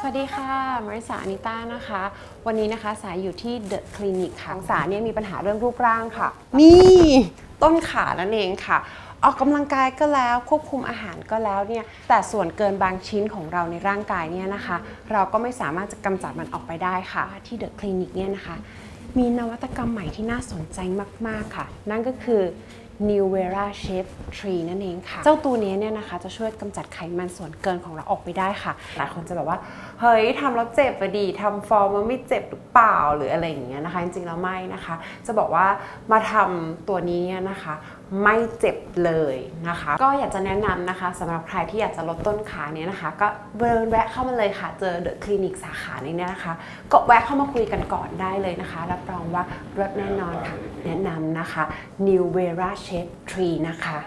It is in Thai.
สวัสดีค่ะมาริสาอนิต้านะคะ วันนี้นะคะสายอยู่ที่เดอะคลินิกค่ะสาเนี่ยมีปัญหาเรื่องรูปร่างค่ะ นี่ต้นขานั่นเองค่ะ ออกกำลังกายก็แล้วควบคุมอาหารก็แล้วเนี่ยแต่ส่วนเกินบางชิ้นของเราในร่างกายเนี่ยนะคะ เราก็ไม่สามารถจะกำจัดมันออกไปได้ค่ะ ที่เดอะคลินิกเนี่ยนะคะ มีนวัตกรรมใหม่ที่น่าสนใจมาก ๆค่ะ นั่นก็คือ New Vera Shape Tree นั่นเองค่ะ เจ้าตัวนี้เนี่ยนะคะจะช่วยกำจัดไขมันส่วนเกินของเราออกไปได้ค่ะ หลายคนจะแบบว่า เฮ้ยทำแล้วเจ็บอะดีทำฟอร์มมันไม่เจ็บหรือเปล่าหรืออะไรอย่างเงี้ยนะคะ จริงๆแล้วไม่นะคะ จะบอกว่ามาทำตัวนี้เนี่ยนะคะไม่เจ็บเลยนะคะ ก็อยากจะแนะนำนะคะสำหรับใครที่อยากจะลดต้นขาเนี่ยนะคะ ก็เดินแวะเข้ามาเลยค่ะ เจอเดอะคลินิกสาขานี้เนี่ยนะคะ ก็แวะเข้ามาคุยกันก่อนได้เลยนะคะรับรองว่าลดแน่นอนค่ะแนะนำนะคะ New Vera Shape Tree นะคะ